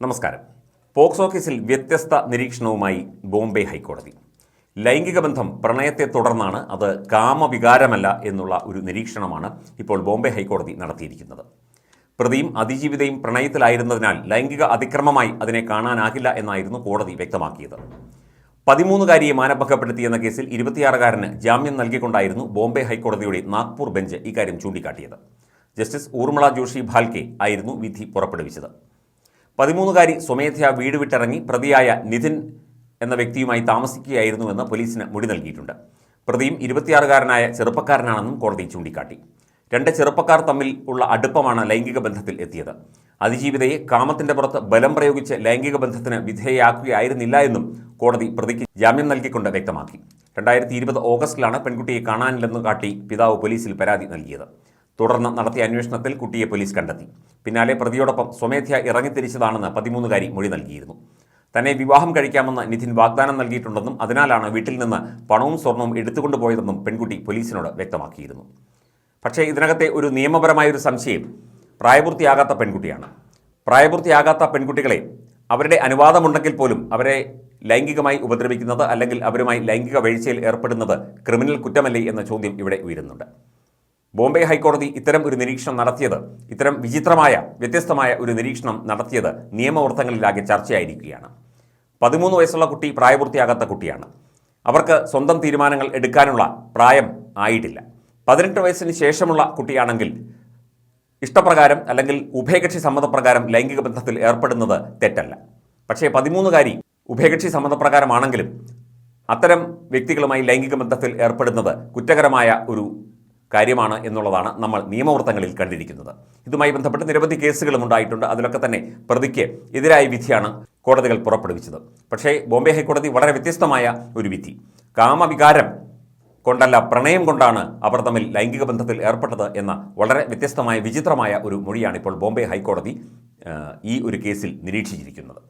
നമസ്കാരം. പോക്സ് ഓഫീസിൽ വ്യത്യസ്ത നിരീക്ഷണവുമായി ബോംബെ ഹൈക്കോടതി. ലൈംഗിക ബന്ധം പ്രണയത്തെ തുടർന്നാണ് അത് കാമവികാരമല്ല എന്നുള്ള ഒരു നിരീക്ഷണമാണ് ഇപ്പോൾ ബോംബെ ഹൈക്കോടതി നടത്തിയിരിക്കുന്നത്. പ്രതിയും അതിജീവിതയും പ്രണയത്തിലായിരുന്നതിനാൽ ലൈംഗിക അതിക്രമമായി അതിനെ കാണാനാകില്ല എന്നായിരുന്നു കോടതി വ്യക്തമാക്കിയത്. പതിമൂന്നുകാരിയെ മാനഭംഗപ്പെടുത്തിയെന്ന കേസിൽ ഇരുപത്തിയാറുകാരന് ജാമ്യം നൽകിക്കൊണ്ടായിരുന്നു ബോംബെ ഹൈക്കോടതിയുടെ നാഗ്പൂർ ബെഞ്ച് ഇക്കാര്യം ചൂണ്ടിക്കാട്ടിയത്. ജസ്റ്റിസ് ഊർമിള ജോഷി ഭാൽക്കെ ആയിരുന്നു വിധി പുറപ്പെടുവിച്ചത്. പതിമൂന്നുകാരി സ്വമേധയാ വീട് വിട്ടിറങ്ങി പ്രതിയായ നിധിൻ എന്ന വ്യക്തിയുമായി താമസിക്കുകയായിരുന്നുവെന്ന് പോലീസിന് മൊഴി നൽകിയിട്ടുണ്ട്. പ്രതിയും ഇരുപത്തിയാറുകാരനായ ചെറുപ്പക്കാരനാണെന്നും കോടതി ചൂണ്ടിക്കാട്ടി. രണ്ട് ചെറുപ്പക്കാർ തമ്മിൽ ഉള്ള അടുപ്പമാണ് ലൈംഗിക ബന്ധത്തിൽ എത്തിയത്. അതിജീവിതയെ കാമത്തിന്റെ പുറത്ത് ബലം പ്രയോഗിച്ച് ലൈംഗിക ബന്ധത്തിന് വിധേയയാക്കുകയായിരുന്നില്ല എന്നും കോടതി പ്രതിക്ക് ജാമ്യം നൽകിക്കൊണ്ട് വ്യക്തമാക്കി. രണ്ടായിരത്തി ഇരുപത് ഓഗസ്റ്റിലാണ് പെൺകുട്ടിയെ കാണാനില്ലെന്ന് കാട്ടി പിതാവ് പോലീസിൽ പരാതി നൽകിയത്. തുടർന്ന് നടത്തിയ അന്വേഷണത്തിൽ കുട്ടിയെ പോലീസ് കണ്ടെത്തി. പിന്നാലെ പ്രതിയോടൊപ്പം സ്വമേധ്യ ഇറങ്ങിത്തിരിച്ചതാണെന്ന് പതിമൂന്നുകാരി മൊഴി നൽകിയിരുന്നു. തന്നെ വിവാഹം കഴിക്കാമെന്ന് നിധിൻ വാഗ്ദാനം നൽകിയിട്ടുണ്ടെന്നും അതിനാലാണ് വീട്ടിൽ നിന്ന് പണവും സ്വർണവും എടുത്തുകൊണ്ടുപോയതെന്നും പെൺകുട്ടി പോലീസിനോട് വ്യക്തമാക്കിയിരുന്നു. പക്ഷേ ഇതിനകത്തെ ഒരു നിയമപരമായ ഒരു സംശയം പ്രായപൂർത്തിയാകാത്ത പെൺകുട്ടിയാണ്. പ്രായപൂർത്തിയാകാത്ത പെൺകുട്ടികളെ അവരുടെ അനുവാദമുണ്ടെങ്കിൽ പോലും അവരെ ലൈംഗികമായി ഉപദ്രവിക്കുന്നത് അല്ലെങ്കിൽ അവരുമായി ലൈംഗിക വീഴ്ചയിൽ ഏർപ്പെടുന്നത് ക്രിമിനൽ കുറ്റമല്ലേ എന്ന ചോദ്യം ഇവിടെ ഉയരുന്നുണ്ട്. ബോംബെ ഹൈക്കോടതി ഇത്തരം ഒരു നിരീക്ഷണം നടത്തിയത് ഇത്തരം വിചിത്രമായ വ്യത്യസ്തമായ ഒരു നിരീക്ഷണം നടത്തിയത് നിയമവൃത്തങ്ങളിലാകെ ചർച്ചയായിരിക്കുകയാണ്. പതിമൂന്ന് വയസ്സുള്ള കുട്ടി പ്രായപൂർത്തിയാകാത്ത കുട്ടിയാണ്. അവർക്ക് സ്വന്തം തീരുമാനങ്ങൾ എടുക്കാനുള്ള പ്രായം ആയിട്ടില്ല. പതിനെട്ട് വയസ്സിന് ശേഷമുള്ള കുട്ടിയാണെങ്കിൽ ഇഷ്ടപ്രകാരം അല്ലെങ്കിൽ ഉഭയകക്ഷി സമ്മതപ്രകാരം ലൈംഗിക ബന്ധത്തിൽ ഏർപ്പെടുന്നത് തെറ്റല്ല. പക്ഷേ പതിമൂന്നുകാരി ഉഭയകക്ഷി സമ്മതപ്രകാരമാണെങ്കിലും അത്തരം വ്യക്തികളുമായി ലൈംഗിക ബന്ധത്തിൽ ഏർപ്പെടുന്നത് കുറ്റകരമായ ഒരു കാര്യമാണ് എന്നുള്ളതാണ് നമ്മൾ നിയമവൃത്തങ്ങളിൽ കണ്ടിരിക്കുന്നത്. ഇതുമായി ബന്ധപ്പെട്ട് നിരവധി കേസുകളും ഉണ്ടായിട്ടുണ്ട്. അതിലൊക്കെ തന്നെ പ്രതിക്ക് എതിരായ വിധിയാണ് കോടതികൾ പുറപ്പെടുവിച്ചത്. പക്ഷേ ബോംബെ ഹൈക്കോടതി വളരെ വ്യത്യസ്തമായ ഒരു വിധി. കാമവികാരം കൊണ്ടല്ല പ്രണയം കൊണ്ടാണ് അവർ തമ്മിൽ ലൈംഗിക ബന്ധത്തിൽ ഏർപ്പെട്ടത് എന്ന വളരെ വ്യത്യസ്തമായ വിചിത്രമായ ഒരു മൊഴിയാണ് ഇപ്പോൾ ബോംബെ ഹൈക്കോടതി ഈ ഒരു കേസിൽ നിരീക്ഷിച്ചിരിക്കുന്നത്.